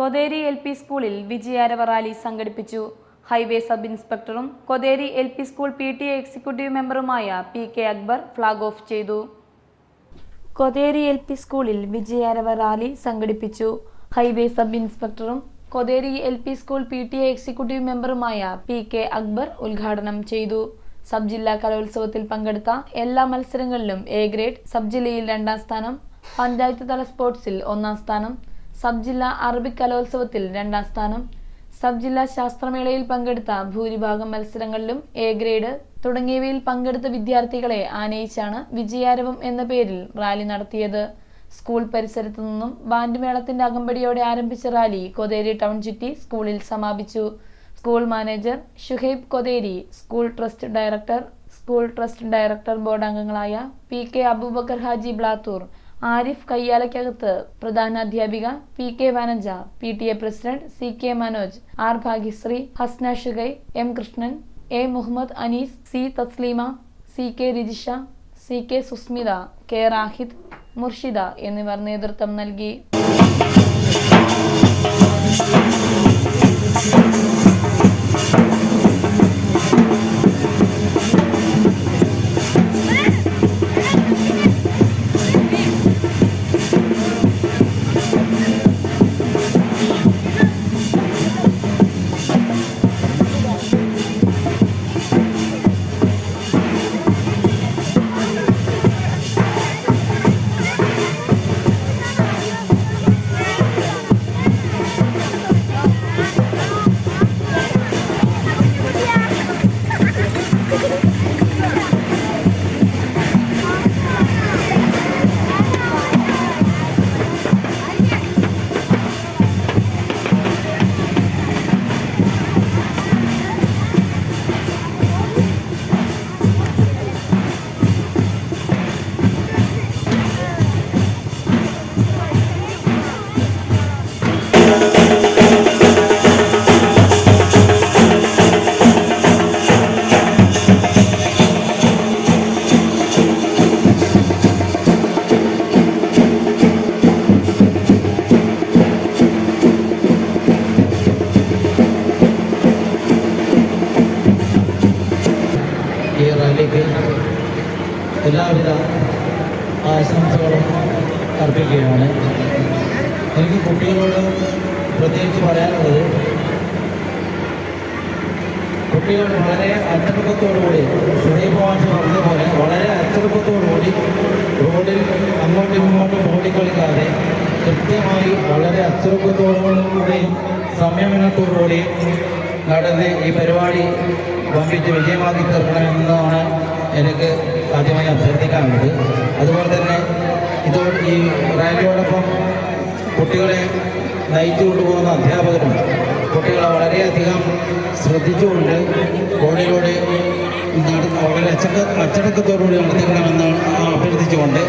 Kotheri L P സ്കൂളിൽ വിജയാരവ rally സംഘടിപ്പിച്ചു. Highway sub ഇൻസ്പെക്ടറും Kotheri L P school P T A executive മെമ്പറുമായ P K Akbar flag off ചെയ്തു. Kotheri L P സ്കൂളിൽ വിജയാരവ rally സംഘടിപ്പിച്ചു. Highway sub ഇൻസ്പെക്ടറും Kotheri L P school P T A executive മെമ്പറുമായ P K Akbar ഉദ്ഘാടനം ചെയ്തു. Sub ജില്ലാ കലോത്സവത്തിൽ പങ്കെടുത്ത എല്ലാ മത്സരങ്ങളിലും എ ഗ്രേഡ് സബ് ജില്ലയിൽ രണ്ടാം സ്ഥാനം പഞ്ചായത്ത് തല സ്പോർട്സിൽ ഒന്നാം സ്ഥാനം സബ് ജില്ലാ അറബിക് കലോത്സവത്തിൽ രണ്ടാം സ്ഥാനം. സബ് ജില്ലാ ശാസ്ത്രമേളയിൽ പങ്കെടുത്ത ഭൂരിഭാഗം മത്സരങ്ങളിലും എ ഗ്രേഡ് തുടങ്ങിയവയിൽ പങ്കെടുത്ത വിദ്യാർത്ഥികളെ ആനയിച്ചാണ് വിജയാരവം എന്ന പേരിൽ റാലി നടത്തിയത്. സ്കൂൾ പരിസരത്തു നിന്നും ബാൻഡ് മേളത്തിന്റെ അകമ്പടിയോടെ ആരംഭിച്ച റാലി കൊതേരി ടൗൺ ചുറ്റി സ്കൂളിൽ സമാപിച്ചു. School manager Shuhaib Kotheri school trust director school trust director board അംഗങ്ങളായ P K Abubakar Haji Blathur Arif Kayyalakkakath പ്രധാനാധ്യാപിക P K Vanaja P T A president C K Manoj R Bhagyashree Hasna Shugai M Krishnan A Muhammad Anees C Thasleema C K Rajisha C K Susmitha K Rahid Murshida എന്നിവർ നേതൃത്വം നൽകി. ഈ റാലിക്ക് എല്ലാവിധ ആശംസകളും അർപ്പിക്കുകയാണ് എനിക്ക് കുട്ടികളോട് പ്രത്യേകിച്ച് പറയാനുള്ളത് കുട്ടികൾ വളരെ അച്ചടക്കത്തോടുകൂടി സുദീപവാശി പറഞ്ഞതുപോലെ വളരെ അച്ചടക്കത്തോടുകൂടി റോഡിൽ അങ്ങോട്ടും ഇങ്ങോട്ടും ഓടിക്കളിക്കാതെ കൃത്യമായി വളരെ അച്ചടക്കത്തോടുകൂടിയും സംയമനത്തോടുകൂടി നടന്ന് ഈ പരിപാടി വമ്പിച്ച് വിജയമാക്കി തീർക്കണമെന്നതാണ് എനിക്ക് ആദ്യമായി അഭ്യർത്ഥിക്കാനുള്ളത്. അതുപോലെ തന്നെ ഇതോട് ഈ റാലിയോടൊപ്പം കുട്ടികളെ നയിച്ചു കൊണ്ടുപോകുന്ന അധ്യാപകരും കുട്ടികളെ വളരെയധികം ശ്രദ്ധിച്ചുകൊണ്ട് നട- വളരെ അച്ചടക്ക അച്ചടക്കത്തോടുകൂടി നടത്തിക്കണമെന്ന് അഭ്യർത്ഥിച്ചുകൊണ്ട്